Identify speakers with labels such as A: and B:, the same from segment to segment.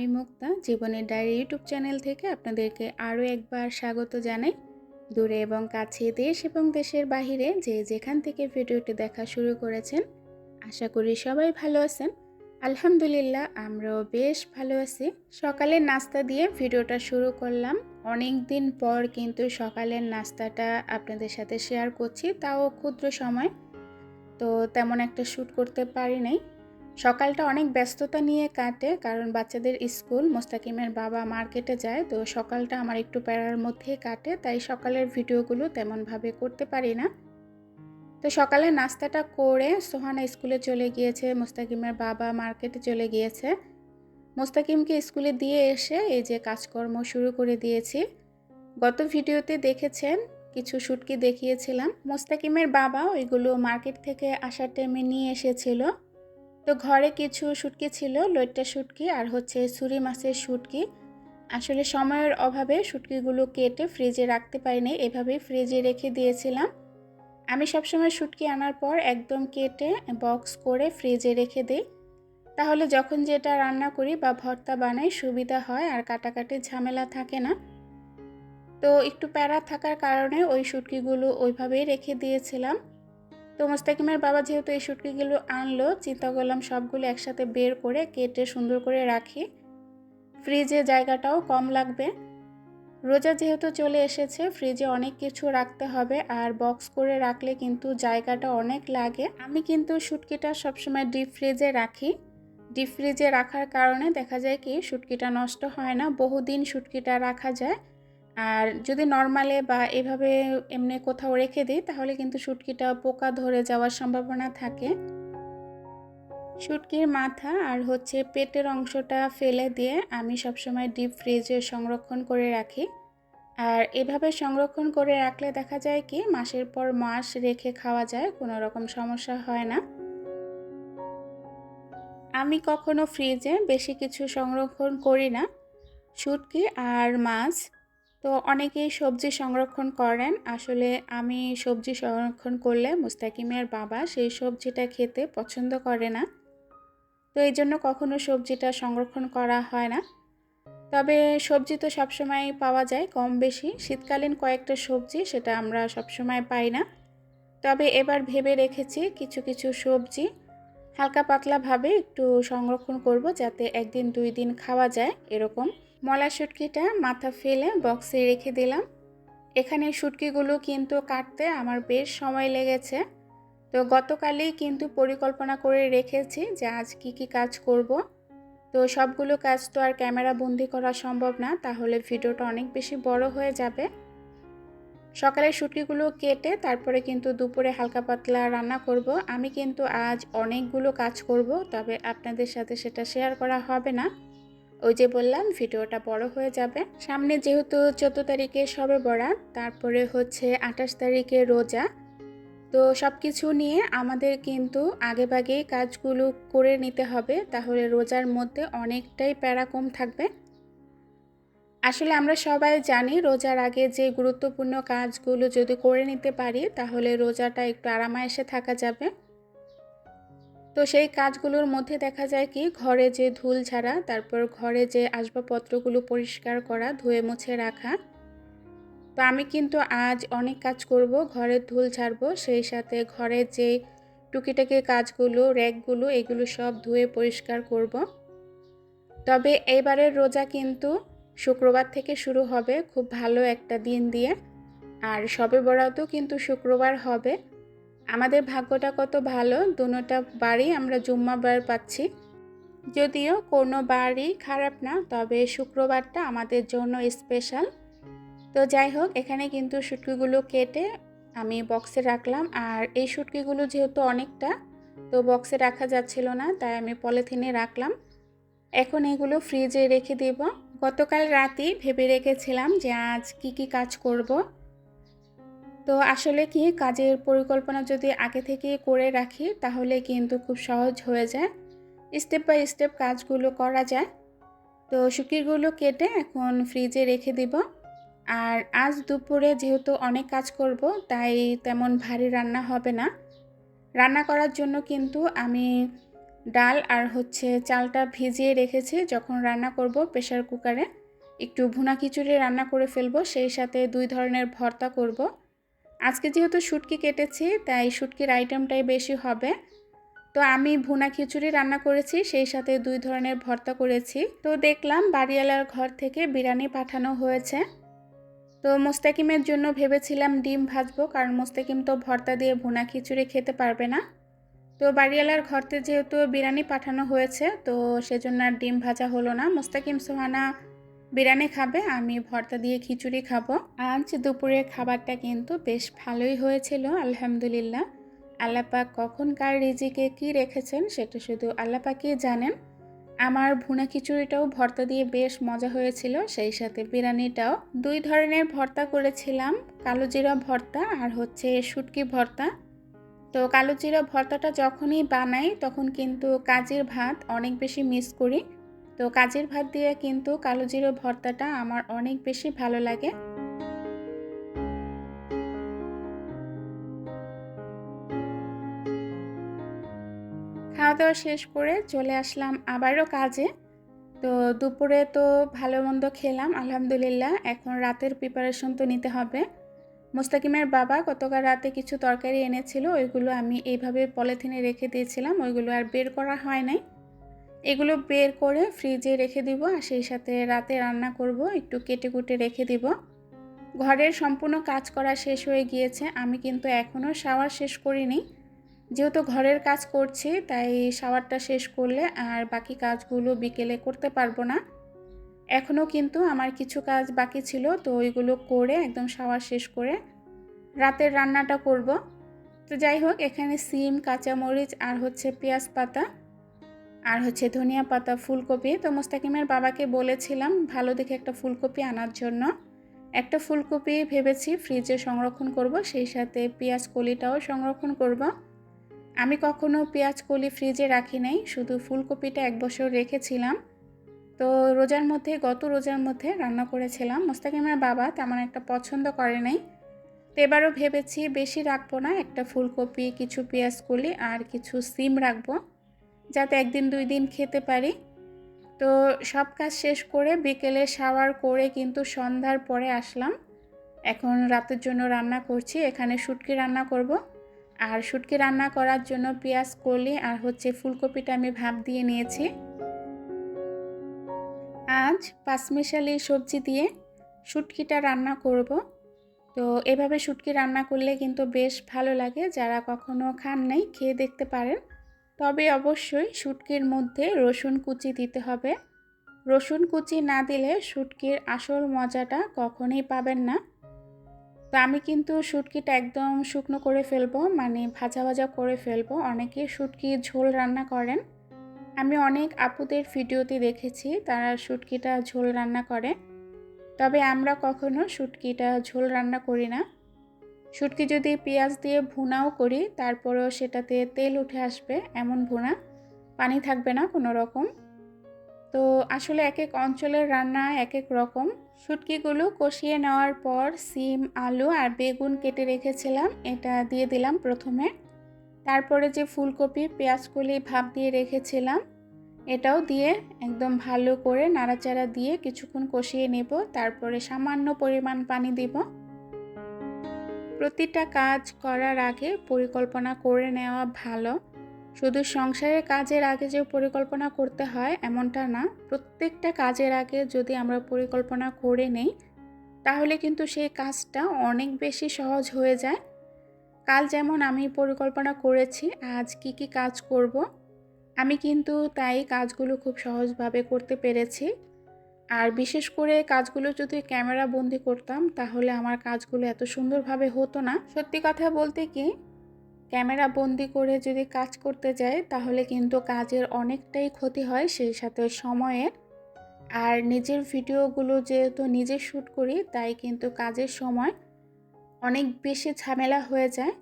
A: আমি মুক্তা, জীবনের diary YouTube channel থেকে আপনাদেরকে আরও একবার স্বাগত জানাই। দূরে এবং কাছে দেশ এবং দেশের বাহিরে যে যেখান থেকে ভিডিওটি দেখা শুরু করেছেন, আশা করি সবাই ভালো আছেন। আলহামদুলিল্লাহ, আমরাও বেশ ভালো আছি। সকালের নাস্তা দিয়ে ভিডিওটা শুরু করলাম। অনেক দিন পর কিন্তু সকালের নাস্তাটা আপনাদের সাথে শেয়ার করছি, তাও ক্ষুদ্র সময়। তো তেমন একটা শ্যুট করতে পারি নাই। সকালটা অনেক ব্যস্ততা নিয়ে কাটে, কারণ বাচ্চাদের স্কুল, মোস্তাকিমের বাবা মার্কেটে যায়, তো সকালটা আমার একটু প্যারার মধ্যেই কাটে, তাই সকালের ভিডিওগুলো তেমনভাবে করতে পারি না। তো সকালে নাস্তাটা করে সোহানা স্কুলে চলে গিয়েছে, মোস্তাকিমের বাবা মার্কেটে চলে গিয়েছে। মোস্তাকিমকে স্কুলে দিয়ে এসে এই যে কাজকর্ম শুরু করে দিয়েছি। গত ভিডিওতে দেখেছেন, কিছু শুটকি দেখিয়েছিলাম। মোস্তাকিমের বাবা ওইগুলো মার্কেট থেকে আসার টাইমে নিয়ে এসেছিল। তো ঘরে কিছু শুটকি ছিল, লইট্টা শুটকি আর হচ্ছে ছুরি মাছের শুটকি। আসলে সময়ের অভাবে শুটকিগুলো কেটে ফ্রিজে রাখতে পারিনি, এভাবেই ফ্রিজে রেখে দিয়েছিলাম। আমি সবসময় শুটকি আনার পর একদম কেটে বক্স করে ফ্রিজে রেখে দিই। তাহলে যখন যেটা রান্না করি বা ভর্তা বানাই সুবিধা হয় আর কাটাকাটির ঝামেলা থাকে না। তো একটু প্যারা থাকার কারণে ওই শুটকিগুলো ওইভাবেই রেখে দিয়েছিলাম। তো মোস্তাকিমের বাবা যেহেতু এই শুটকিগুলো আনলো, চিন্তা করলাম সবগুলো একসাথে বের করে কেটে সুন্দর করে রাখি। ফ্রিজে জায়গাটাও কম লাগবে। রোজা যেহেতু চলে এসেছে, ফ্রিজে অনেক কিছু রাখতে হবে আর বক্স করে রাখলে কিন্তু জায়গাটা অনেক লাগে। আমি কিন্তু শুটকিটা সবসময় ডিপ ফ্রিজে রাখি। ডিপ ফ্রিজে রাখার কারণে দেখা যায় কি, শুটকিটা নষ্ট হয় না, বহুদিন শুটকিটা রাখা যায়। আর যদি নর্মালে বা এভাবে এমনি কোথাও রেখে দিই, তাহলে কিন্তু শুটকিটা পোকা ধরে যাওয়ার সম্ভাবনা থাকে। শুটকির মাথা আর হচ্ছে পেটের অংশটা ফেলে দিয়ে আমি সবসময় ডিপ ফ্রিজে সংরক্ষণ করে রাখি। আর এভাবে সংরক্ষণ করে রাখলে দেখা যায় কি, মাসের পর মাস রেখে খাওয়া যায়, কোনো রকম সমস্যা হয় না। আমি কখনো ফ্রিজে বেশি কিছু সংরক্ষণ করি না। শুটকি আর মাছ তো অনেকেই সবজি সংরক্ষণ করেন। আসলে আমি সবজি সংরক্ষণ করলে মুস্তাকিমের বাবা সেই সবজিটা খেতে পছন্দ করে না। তো এই জন্য কখনো সবজিটা সংরক্ষণ করা হয় না। তবে সবজি তো সবসময় পাওয়া যায় কম বেশি। শীতকালীন কয়েকটা সবজি সেটা আমরা সবসময় পাই না। তবে এবার ভেবে রেখেছি কিছু কিছু সবজি হালকা পাতলাভাবে একটু সংরক্ষণ করব যাতে একদিন, দুই দিন খাওয়া যায় এরকম। মলা শুটকিটা মাথা ফেলে বক্সে রেখে দিলাম। এখানে শুটকিগুলো কিন্তু কাটতে আমার বেশ সময় লেগেছে। তো গতকালই কিন্তু পরিকল্পনা করে রেখেছি যে আজ কি কি কাজ করব। তো সবগুলো কাজ তো আর ক্যামেরা বন্দি করা সম্ভব না, তাহলে ভিডিওটা অনেক বেশি বড় হয়ে যাবে। সকালে শুটকিগুলো কেটে তারপরে কিন্তু দুপুরে হালকা পাতলা রান্না করব। আমি কিন্তু আজ অনেকগুলো কাজ করব, তবে আপনাদের সাথে সেটা শেয়ার করা হবে না। ওই যে বললাম, ভিডিওটা বড় হয়ে যাবে। সামনে যেহেতু চোদ্দ তারিখে সবে বরাত, তারপরে হচ্ছে আঠাশ তারিখে রোজা। তো সব কিছু নিয়ে আমাদের কিন্তু আগেভাগেই কাজগুলো করে নিতে হবে, তাহলে রোজার মধ্যে অনেকটাই প্যারা কম থাকবে। আসলে আমরা সবাই জানি রোজার আগে যে গুরুত্বপূর্ণ কাজগুলো যদি করে নিতে পারি, তাহলে রোজাটা একটু আরামায়েসে থাকা যাবে। তো সেই কাজগুলোর মধ্যে দেখা যায় কি, ঘরে যে ধুল ছাড়া তারপর ঘরে যে আসবাবপত্রগুলো পরিষ্কার করা, ধুয়ে মুছে রাখা। তো আমি কিন্তু আজ অনেক কাজ করব ঘরের ধুল ছাড়বো সেই সাথে ঘরের যে টুকিটাকি কাজগুলো, র্যাকগুলো, এগুলো সব ধুয়ে পরিষ্কার করব। তবে এবারের রোজা কিন্তু শুক্রবার থেকে শুরু হবে, খুব ভালো একটা দিন দিয়ে। আর সবে বরাতও কিন্তু শুক্রবার হবে। আমাদের ভাগ্যটা কত ভালো, দুটা বাড়ি আমরা জুম্মাবার পাচ্ছি। যদিও কোনো বাড়ি খারাপ না, তবে শুক্রবারটা আমাদের জন্য স্পেশাল তো যাই হোক, এখানে কিন্তু শুটকিগুলো কেটে আমি বক্সে রাখলাম। আর এই শুটকিগুলো যেহেতু অনেকটা, তো বক্সে রাখা যাচ্ছিল না, তাই আমি পলিথিনে রাখলাম। এখন এগুলো ফ্রিজে রেখে দেব। গতকাল রাতেই ভেবে রেখেছিলাম যে আজ কি কি কাজ করব। তো আসলে কি কাজের পরিকল্পনা যদি আগে থেকে করে রাখি, তাহলে কিন্তু খুব সহজ হয়ে যায়। স্টেপ বাই স্টেপ কাজগুলো করা যায়। তো শুকিরগুলো কেটে এখন ফ্রিজে রেখে দিব। আর আজ দুপুরে যেহেতু অনেক কাজ করব, তাই তেমন ভারী রান্না হবে না। রান্না করার জন্য কিন্তু আমি ডাল আর হচ্ছে চালটা ভিজিয়ে রেখেছি যখন রান্না করব প্রেশার কুকারে। একটু ভুনা খিচুড়ি রান্না করে ফেলব, সেই সাথে দুই ধরনের ভর্তা করব। আজকে যেহেতু শুটকি কেটেছি, তাই শুটকির আইটেমটাই বেশি হবে। তো আমি ভুনা খিচুড়ি রান্না করেছি, সেই সাথে দুই ধরনের ভর্তা করেছি। তো দেখলাম বাড়িওয়ালার ঘর থেকে বিরিয়ানি পাঠানো হয়েছে। তো মোস্তাকিমের জন্য ভেবেছিলাম ডিম ভাজবো, কারণ মোস্তাকিম তো ভর্তা দিয়ে ভুনা খিচুড়ি খেতে পারবে না। তো বাড়িওয়ালার ঘরতে যেহেতু বিরিয়ানি পাঠানো হয়েছে, তো সেজন্য আর ডিম ভাজা হলো না। মোস্তাকিম সোহানা বিরিয়ানি খাবে, আমি ভর্তা দিয়ে খিচুড়ি খাব। আজ দুপুরের খাবারটা কিন্তু বেশ ভালোই হয়েছিল, আলহামদুলিল্লাহ। আল্লাপাক কখন কার রিজিকে কি রেখেছেন, সেটা শুধু আল্লাপাকই জানেন। আমার ভুনা খিচুড়িটাও ভর্তা দিয়ে বেশ মজা হয়েছিল, সেই সাথে বিরিয়ানিটাও। দুই ধরনের ভর্তা করেছিলাম, কালো জিরা ভর্তা আর হচ্ছে শুটকি ভর্তা। তো কালো জিরা ভর্তাটা যখনই বানাই, তখন কিন্তু কাজের ভাত অনেক বেশি মিস করি। তো কাজের ভাত দিয়ে কিন্তু কালো জিরা ভর্তাটা আমার অনেক বেশি ভালো লাগে। খাওয়া দাওয়া শেষ করে চলে আসলাম আবারও কাজে। তো দুপুরে তো ভালো মন্দ খেলাম, আলহামদুলিল্লাহ। এখন রাতের প্রিপারেশন তো নিতে হবে। মোস্তাকিমের বাবা গতকাল রাতে কিছু তরকারি এনেছিল, ওইগুলো আমি এইভাবে পলিথিনে রেখে দিয়েছিলাম, ওইগুলো আর বের করা হয় নাই। এগুলো বের করে ফ্রিজে রেখে দিব আর সেই সাথে রাতে রান্না করব, একটু কেটে কুটে রেখে দিব। ঘরের সম্পূর্ণ কাজ করা শেষ হয়ে গিয়েছে, আমি কিন্তু এখনও শাওয়ার শেষ করিনি। যেহেতু ঘরের কাজ করছি, তাই শাওয়ারটা শেষ করলে আর বাকি কাজগুলো বিকেলে করতে পারব না। এখনও কিন্তু আমার কিছু কাজ বাকি ছিল, তো ওইগুলো করে একদম শাওয়ার শেষ করে রাতের রান্নাটা করব। তো যাই হোক, এখানে সিম, কাঁচামরিচ আর হচ্ছে পেঁয়াজ পাতা আর হচ্ছে ধনিয়া পাতা, ফুলকপি। তো মোস্তাকিমের বাবাকে বলেছিলাম, ভালো দেখে একটা ফুলকপি আনার জন্য। একটা ফুলকপি ভেবেছি ফ্রিজে সংরক্ষণ করব, সেই সাথে পেঁয়াজ কলিটাও সংরক্ষণ করব। আমি কখনো পেঁয়াজ কলি ফ্রিজে রাখি নাই, শুধু ফুলকপিটা এক বছর রেখেছিলাম। তো রোজার মধ্যে, গত রোজার মধ্যে রান্না করেছিলাম। মোস্তাকিমের বাবা তেমন একটা পছন্দ করে নাই। তো এবারও ভেবেছি বেশি রাখব না, একটা ফুলকপি, কিছু পেঁয়াজ কলি আর কিছু সিম রাখব। যাতে একদিন, দুই দিন খেতে পারি। তো সব কাজ শেষ করে বিকেলে শাওয়ার করে কিন্তু সন্ধ্যার পরে আসলাম। এখন রাতের জন্য রান্না করছি, এখানে শুটকি রান্না করব। আর শুটকি রান্না করার জন্য পেঁয়াজ, কলি আর হচ্ছে ফুলকপিটা আমি ভাপ দিয়ে নিয়েছি। আজ পাঁচমিশালি সবজি দিয়ে শুটকিটা রান্না করব। তো এভাবে শুটকি রান্না করলে কিন্তু বেশ ভালো লাগে, যারা কখনো খান নাই, খেয়ে দেখতে পারেন। তবে অবশ্যই শুটকির মধ্যে রসুন কুচি দিতে হবে। রসুন কুচি না দিলে শুটকির আসল মজাটা কখনোই পাবেন না। তো আমি কিন্তু শুটকিটা একদম শুকনো করে ফেলব মানে ভাজা ভাজা করে ফেলব। অনেকে শুটকি ঝোল রান্না করেন। আমি অনেক আপুদের ভিডিওতে দেখেছি, তারা শুটকিটা ঝোল রান্না করে। তবে আমরা কখনো শুটকিটা ঝোল রান্না করি না। শুটকি যদি পেঁয়াজ দিয়ে ভুনাও করি, তারপরেও সেটাতে তেল উঠে আসবে এমন ভুনা। পানি থাকবে না কোনো রকম। তো আসলে এক এক অঞ্চলের রান্না এক এক রকম। শুটকিগুলো কষিয়ে নেওয়ার পর সিম, আলু আর বেগুন কেটে রেখেছিলাম। এটা দিয়ে দিলাম প্রথমে। তারপরে যে ফুলকপি, পেঁয়াজকলি ভাপ দিয়ে রেখেছিলাম, এটাও দিয়ে একদম ভালো করে নাড়াচাড়া দিয়ে কিছুক্ষণ কষিয়ে নেব। তারপরে সামান্য পরিমাণ পানি দিব। প্রতিটা কাজ করার আগে পরিকল্পনা করে নেওয়া ভালো। শুধু সংসারের কাজের আগে যে পরিকল্পনা করতে হয় এমনটা না। প্রত্যেকটা কাজের আগে যদি আমরা পরিকল্পনা করে নেই, তাহলে কিন্তু সেই কাজটা অনেক বেশি সহজ হয়ে যায়। কাল যেমন আমি পরিকল্পনা করেছি, আজ কি কি কাজ করব? আমি কিন্তু তাই কাজগুলো খুব সহজভাবে করতে পেরেছি। আর বিশেষ করে কাজগুলো যদি ক্যামেরা বন্দি করতাম, তাহলে আমার কাজগুলো এত সুন্দরভাবে হতো না। সত্যি কথা বলতে কি, ক্যামেরা বন্দি করে যদি কাজ করতে যাই, তাহলে কিন্তু কাজের অনেকটাই ক্ষতি হয়, সেই সাথে সময়ের। আর নিজের ভিডিওগুলো যেহেতু নিজে শ্যুট করি, তাই কিন্তু কাজের সময় অনেক বেশি ঝামেলা হয়ে যায়।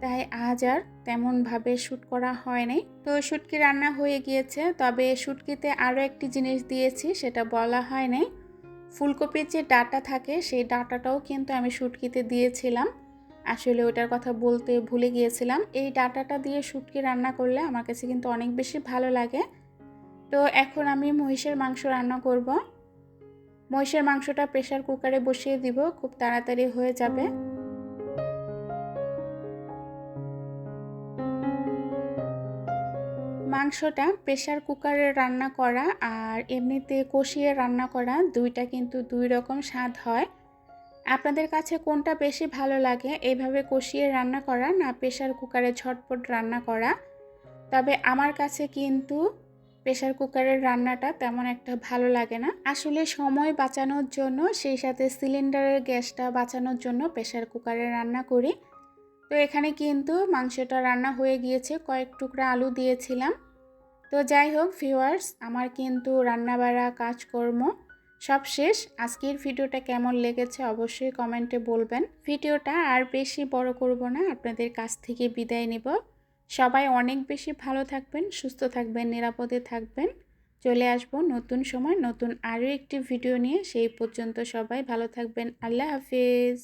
A: তাই আজ আর তেমনভাবে শ্যুট করা হয়নি তো শুটকি রান্না হয়ে গিয়েছে, তবে শুটকিতে আরও একটি জিনিস দিয়েছি, সেটা বলা হয়নি ফুলকপির যে ডাটা থাকে, সেই ডাটাটাও কিন্তু আমি শুটকিতে দিয়েছিলাম। আসলে ওটার কথা বলতে ভুলে গিয়েছিলাম। এই ডাটাটা দিয়ে শুটকি রান্না করলে আমার কাছে কিন্তু অনেক বেশি ভালো লাগে। তো এখন আমি মহিষের মাংস রান্না করব। মহিষের মাংসটা প্রেশার কুকারে বসিয়ে দিব, খুব তাড়াতাড়ি হয়ে যাবে। মাংসটা প্রেশার কুকারে রান্না করা আর এমনিতে কষিয়ে রান্না করা দুইটা কিন্তু দুই রকম স্বাদ হয়। আপনাদের কাছে কোনটা বেশি ভালো লাগে? এইভাবে কষিয়ে রান্না করা না প্রেশার কুকারে ঝটপট রান্না করা? তবে আমার কাছে কিন্তু প্রেশার কুকারের রান্নাটা তেমন একটা ভালো লাগে না। আসলে সময় বাঁচানোর জন্য, সেই সাথে সিলিন্ডারের গ্যাসটা বাঁচানোর জন্য প্রেশার কুকারে রান্না করি। তো এখানে কিন্তু মাংসটা রান্না হয়ে গিয়েছে। কয়েক টুকরা আলু দিয়েছিলাম। তো যাই হোক ভিউয়ার্স, আমার কিন্তু রান্নাবাড়া কাজকর্ম সব শেষ। আজকের ভিডিওটা কেমন লেগেছে অবশ্যই কমেন্টে বলবেন। ভিডিওটা আর বেশি বড় করব না, আপনাদের কাছ থেকে বিদায় নেব। সবাই অনেক বেশি ভালো থাকবেন, সুস্থ থাকবেন, নিরাপদে থাকবেন। চলে আসব নতুন সময়, নতুন আরও একটি ভিডিও নিয়ে। সেই পর্যন্ত সবাই ভালো থাকবেন। আল্লাহ হাফিজ।